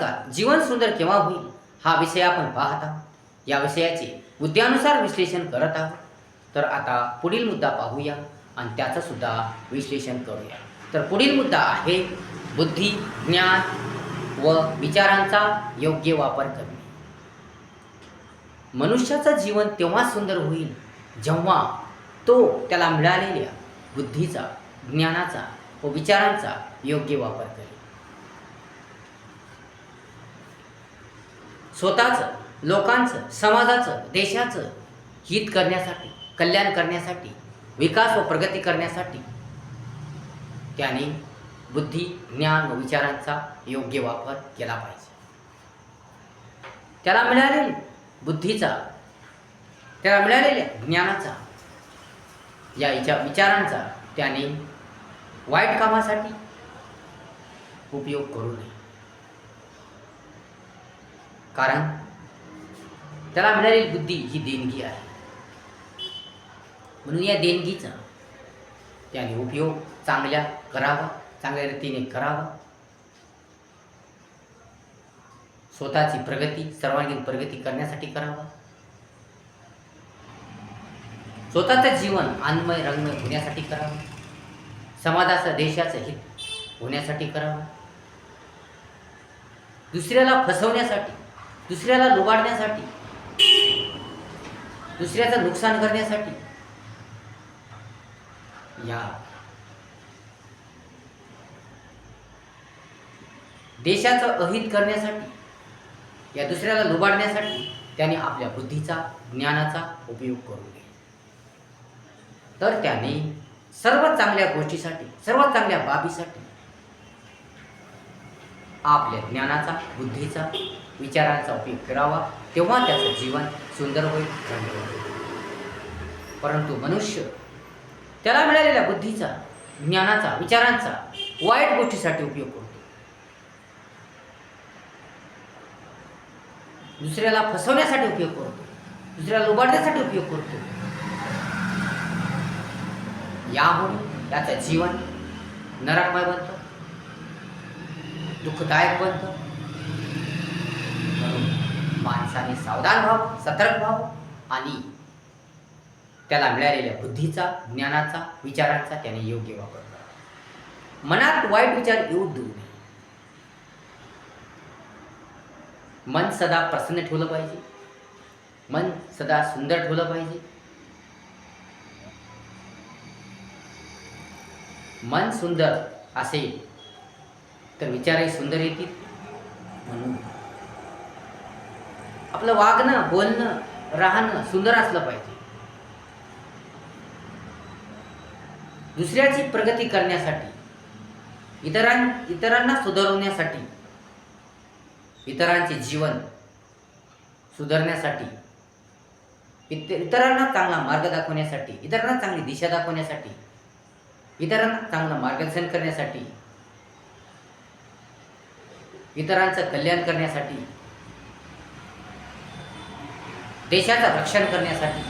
नमस्कार. जीवन सुंदर केव्हा होईल? हा विषय आपण पाहत आहोत. या विषयाचे मुद्द्यानुसार विश्लेषण करत आहोत. तर आता पुढील मुद्दा पाहूया आणि त्याचं सुद्धा विश्लेषण करूया. तर पुढील मुद्दा आहे बुद्धी ज्ञान व विचारांचा योग्य वापर करणे. मनुष्याचं जीवन तेव्हा सुंदर होईल जेव्हा तो त्याला मिळालेल्या बुद्धीचा ज्ञानाचा व विचारांचा योग्य वापर करेल. स्वतःचं लोकांचं समाजाचं देशाचं हित करण्यासाठी कल्याण करण्यासाठी विकास व प्रगती करण्यासाठी त्याने बुद्धी ज्ञान व विचारांचा योग्य वापर केला पाहिजे. त्याला मिळालेल्या बुद्धीचा त्याला मिळालेल्या ज्ञानाचा या विचा विचारांचा त्याने वाईट कामासाठी उपयोग करू नये. कारण त्याला मिळालेली बुद्धी ही देणगी आहे. म्हणून या देणगीचा त्याने उपयोग चांगल्या करावा चांगल्या रीतीने करावा. स्वतःची प्रगती सर्वांगीण प्रगती करण्यासाठी करावा. स्वतःचं जीवन अन्मय रंगमय होण्यासाठी करावं. समाजाचं देशाचं हित होण्यासाठी करावं. दुसऱ्याला फसवण्यासाठी दुसऱ्याला लुबाडण्यासाठी दुसऱ्याचं नुकसान करण्यासाठी या. देशाचं अहित करण्यासाठी या दुसऱ्याला लुबाडण्यासाठी त्याने आपल्या बुद्धीचा ज्ञानाचा उपयोग करू नये तर त्याने सर्वात चांगल्या गोष्टीसाठी सर्वात चांगल्या बाबीसाठी आपल्या ज्ञानाचा बुद्धीचा विचारांचा उपयोग करावा तेव्हा त्याचं जीवन सुंदर होईल रंगीत होईल. परंतु मनुष्य त्याला मिळालेल्या बुद्धीचा ज्ञानाचा विचारांचा वाईट गोष्टीसाठी उपयोग करतो. दुसऱ्याला फसवण्यासाठी उपयोग करतो. दुसऱ्याला लुबाडण्यासाठी उपयोग करतो. यामुळे त्याचं जीवन नरकमय बनतं दुःखदायक बनतं म्हणून माणसाने सावधान व्हावं सतर्क व्हावं आणि त्याला मिळालेल्या बुद्धीचा ज्ञानाचा विचारांचा त्याने योग्य वापर करावा मनात वाईट विचार येऊ देऊ नये. मन सदा प्रसन्न ठेवलं पाहिजे. मन सदा सुंदर ठेवलं पाहिजे. मन सुंदर असेल तर विचारही सुंदर येतील. म्हणून आपलं वागणं बोलणं राहणं सुंदर असलं पाहिजे. दुसऱ्याची प्रगती करण्यासाठी इतरां इतरांना सुधारवण्यासाठी इतरांचे जीवन सुधारण्यासाठी इत इतरांना चांगला मार्ग दाखवण्यासाठी इतरांना चांगली दिशा दाखवण्यासाठी इतरांना चांगलं मार्गदर्शन करण्यासाठी इतरांचं कल्याण करण्यासाठी देशाचं रक्षण करण्यासाठी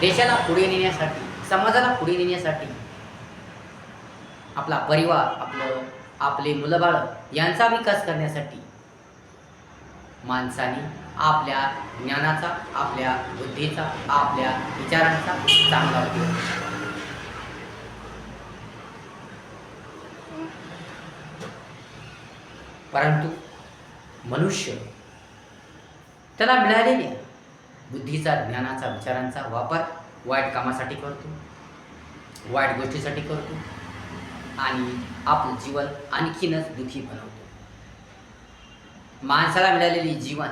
देशाला पुढे नेण्यासाठी समाजाला पुढे नेण्यासाठी आपला परिवार आपलं आपले मुलंबाळ यांचा विकास करण्यासाठी माणसाने आपल्या ज्ञानाचा आपल्या बुद्धीचा आपल्या विचारांचा चांगला उपयोग परंतु मनुष्य त्याला मिळालेल्या बुद्धीचा ज्ञानाचा विचारांचा वापर वाईट कामासाठी करतो वाईट गोष्टीसाठी करतो आणि आपलं जीवन आणखीनच दुःखी बनवतो. माणसाला मिळालेली जीवन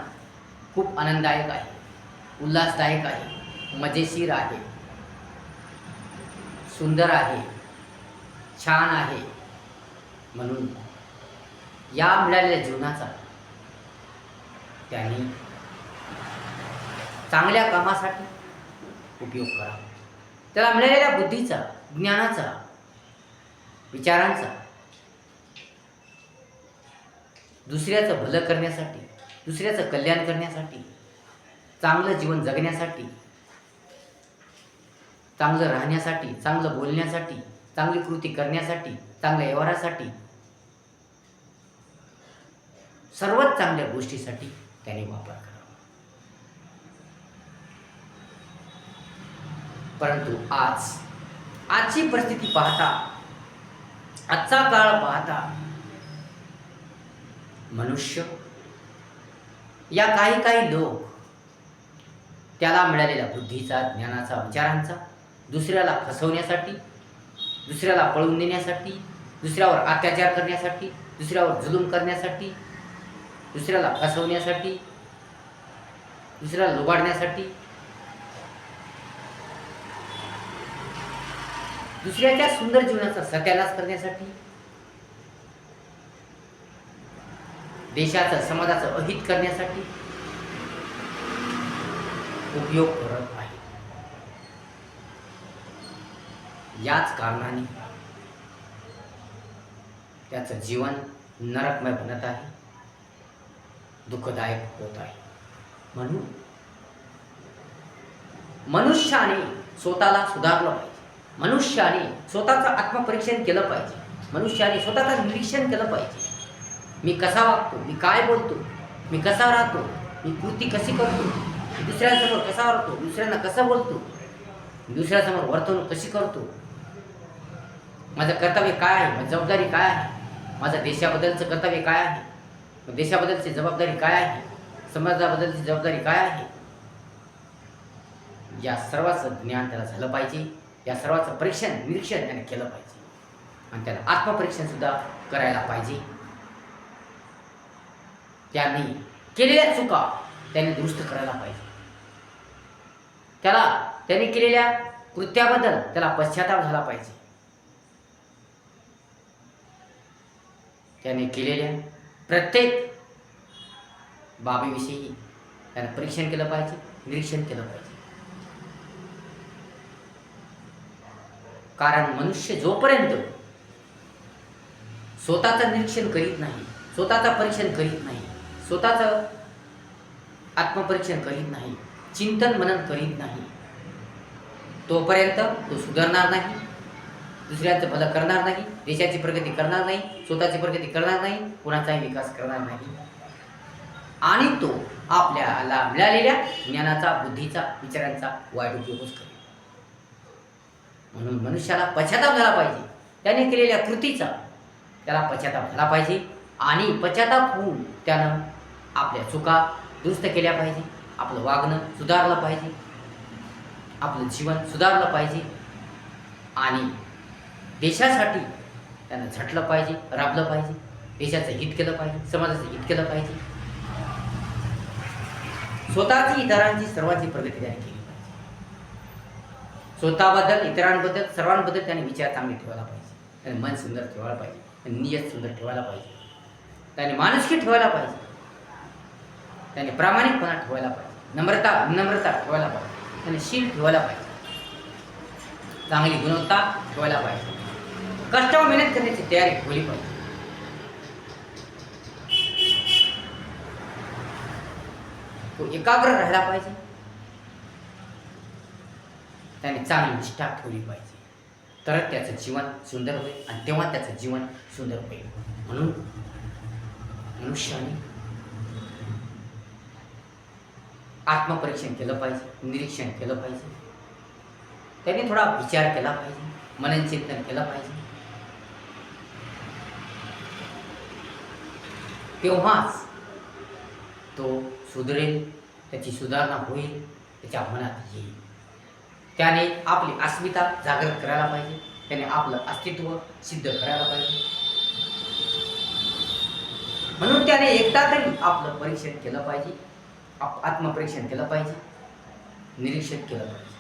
खूप आनंददायक आहे उल्हासदायक आहे मजेशीर आहे सुंदर आहे छान आहे. म्हणून या मिळालेल्या जीवनाचा त्यांनी चांगल्या कामासाठी उपयोग करावा त्याला मिळालेल्या बुद्धीचा ज्ञानाचा विचारांचा दुसऱ्याचं भलं करण्यासाठी दुसऱ्याचं कल्याण करण्यासाठी चांगलं जीवन जगण्यासाठी चांगलं राहण्यासाठी चांगलं बोलण्यासाठी चांगली कृती करण्यासाठी चांगल्या व्यवहारासाठी सर्वात चांगल्या गोष्टीसाठी त्याने वापर करा. परंतु आज आजची परिस्थिती पाहता आजचा काळ पाहता मनुष्य या काही काही लोक त्याला मिळालेल्या बुद्धीचा ज्ञानाचा विचारांचा दुसऱ्याला फसवण्यासाठी दुसऱ्याला पळवून देण्यासाठी दुसऱ्यावर अत्याचार करण्यासाठी दुसऱ्यावर जुलूम करण्यासाठी दुसऱ्याला फसवण्यासाठी दुसऱ्याला लुबाडण्यासाठी दुसऱ्याच्या सुंदर जीवनाचा सत्यानाश करण्यासाठी? देशाचं समाजाचं अहित करण्यासाठी उपयोग करत आहे. याच कारणाने त्याचं जीवन नरकमय बनत आहे. दुःखदायक होत आहे. म्हणून मनुष्याने स्वतःला सुधारलं पाहिजे. मनुष्याने स्वतःचं आत्मपरीक्षण केलं पाहिजे. मनुष्याने स्वतःचं निरीक्षण केलं पाहिजे. मी कसा वागतो? मी काय बोलतो? मी कसा राहतो? मी कृती कशी करतो? दुसऱ्यासमोर कसा वागतो दुसऱ्यांना कसं बोलतो? दुसऱ्यासमोर वर्तवणूक कशी करतो? माझं कर्तव्य काय आहे? माझी जबाबदारी काय आहे? माझं देशाबद्दलचं कर्तव्य काय आहे? देशाबद्दलची जबाबदारी काय आहे? समाजाबद्दलची जबाबदारी काय आहे? या सर्वाचं ज्ञान त्याला झालं पाहिजे. या सर्वाचं परीक्षण निरीक्षण त्याने केलं पाहिजे. आणि त्याला आत्मपरीक्षण सुद्धा करायला पाहिजे. त्यांनी केलेल्या चुका त्याने दुरुस्त करायला पाहिजे. त्याला त्याने केलेल्या कृत्याबद्दल त्याला पश्चाताप झाला पाहिजे. त्याने केलेल्या प्रत्येक बाबीविषयी त्याने परीक्षण केलं पाहिजे निरीक्षण केलं पाहिजे. कारण मनुष्य जोपर्यंत स्वतःचं निरीक्षण करीत नाही स्वतःचं परीक्षण करीत नाही स्वतःचं आत्मपरीक्षण करीत नाही चिंतन मनन करीत नाही तोपर्यंत तो सुधारणार नाही दुसऱ्यांचं भलं करणार नाही देशाची प्रगती करणार नाही स्वतःची प्रगती करणार नाही कुणाचाही विकास करणार नाही. आणि तो आपल्याला मिळालेल्या ज्ञानाचा बुद्धीचा विचारांचा वाईट उपयोगच करतो म्हणून मनुष्याला पश्चाताप झाला पाहिजे. त्याने केलेल्या कृतीचा त्याला पश्चाताप झाला पाहिजे आणि पश्चाताप होऊन त्यानं आपल्या चुका दुरुस्त केल्या पाहिजे. आपलं वागणं सुधारलं पाहिजे. आपलं जीवन सुधारलं पाहिजे. आणि देशासाठी त्यानं झटलं पाहिजे राबलं पाहिजे. देशाचं हित केलं पाहिजे समाजाचं हित केलं पाहिजे. स्वतःची इतरांची सर्वांची प्रगती त्याने केली. स्वतःबद्दल इतरांबद्दल सर्वांबद्दल त्याने विचार चांगले ठेवायला पाहिजे. त्याने मन सुंदर ठेवायला पाहिजे. आणि नियत सुंदर ठेवायला पाहिजे. त्याने माणुसकी ठेवायला पाहिजे. त्याने प्रामाणिकपणा ठेवायला पाहिजे. नम्रता विनम्रता ठेवायला पाहिजे. त्याने शील ठेवायला पाहिजे. चांगली गुणवत्ता ठेवायला पाहिजे. कष्टावर मेहनत करण्याची तयारी ठेवली पाहिजे. तो एकाग्र राहायला पाहिजे. त्याने चांगली निष्ठा ठेवली पाहिजे. तरच त्याचं जीवन सुंदर होईल आणि तेव्हा त्याचं जीवन सुंदर होईल. म्हणून मनुष्याने आत्मपरीक्षण केलं पाहिजे निरीक्षण केलं पाहिजे. त्याने थोडा विचार केला पाहिजे मननचिंतन केलं पाहिजे. तेव्हाच तो सुधरेल त्याची सुधारणा होईल त्याच्या मनात येईल. त्याने आपली अस्मिता जागृत करायला पाहिजे. त्याने आपलं अस्तित्व सिद्ध करायला पाहिजे. म्हणून त्याने एकदा तरी आपलं परीक्षण केलं पाहिजे. आप आत्मपरीक्षण केलं पाहिजे. निरीक्षण केलं पाहिजे.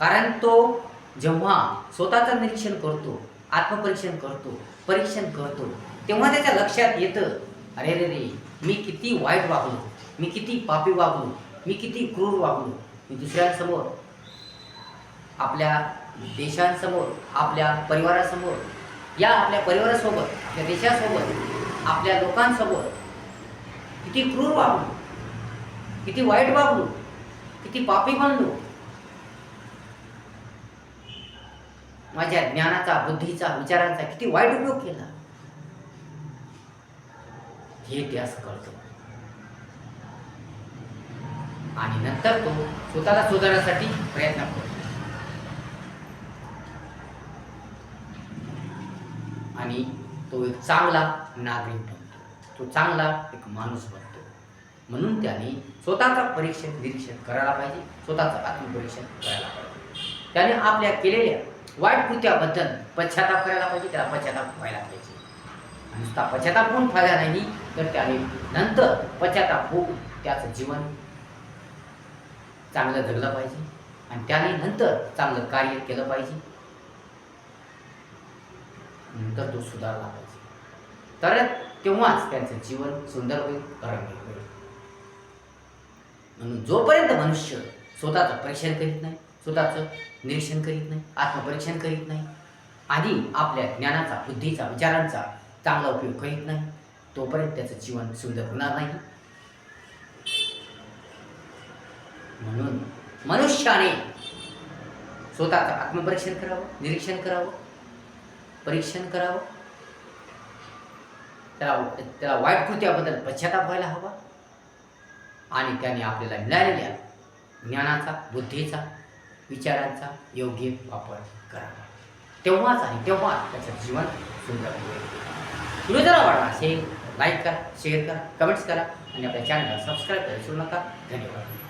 कारण तो जेव्हा स्वतःचं निरीक्षण करतो आत्मपरीक्षण करतो परीक्षण करतो तेव्हा त्याच्या लक्षात येतं अरे रे रे मी किती वाईट वागलो मी किती पापी वागलो मी किती क्रूर वागलो? मी दुसऱ्यांसमोर आपल्या देशांसमोर आपल्या परिवारासमोर या आपल्या परिवारासोबत आपल्या देशासोबत आपल्या लोकांसोबत किती क्रूर वागलो? किती वाईट वागलो? किती पापी बनलो? माझ्या ज्ञानाचा बुद्धीचा विचारांचा किती वाईट उपयोग केला? हे इतिहास कळतो. आणि नंतर तो स्वतःला सुधारण्यासाठी प्रयत्न करतो. आणि तो एक चांगला नागरिक बनतो. तो चांगला एक माणूस बनतो. म्हणून त्याने स्वतःचा परीक्षण निरीक्षण करायला पाहिजे. स्वतःचं आत्मपरीक्षण करायला पाहिजे. त्याने आपल्या केलेल्या वाईट कृत्याबद्दल पश्चाताप करायला पाहिजे. त्याला पश्चाताप व्हायला पाहिजे. आणि नुसता पश्चाताप होऊन फायदा नाही तर त्याने नंतर पश्चाताप होऊन त्याचं जीवन चांगलं जगलं पाहिजे. आणि त्याने नंतर चांगलं कार्य केलं पाहिजे. नंतर तो सुधारला पाहिजे. तर तेव्हाच त्यांचं जीवन सुंदर होईल रंगीत होईल. म्हणून जोपर्यंत मनुष्य स्वतःचं परीक्षण करीत नाही स्वतःचं निरीक्षण करीत नाही आत्मपरीक्षण करीत नाही आणि आपल्या ज्ञानाचा बुद्धीचा विचारांचा चांगला उपयोग करीत नाही तोपर्यंत त्याचं जीवन सुंदर होणार नाही. म्हणून मनुष्याने स्वतःचं आत्मपरीक्षण करावं निरीक्षण करावं परीक्षण करावं. त्याला त्याला वाईट कृत्याबद्दल पश्चाताप व्हायला हवा. आणि त्याने आपल्याला मिळालेल्या ज्ञानाचा बुद्धीचा विचारांचा योग्य वापर करावा. तेव्हाच आणि तेव्हा त्याचं जीवन सुंदर होईल. व्हिडिओ जर आवडला असेल लाईक करा शेअर करा कमेंट्स करा आणि आपल्या चॅनलला सबस्क्राईब करायला विसरू नका. धन्यवाद.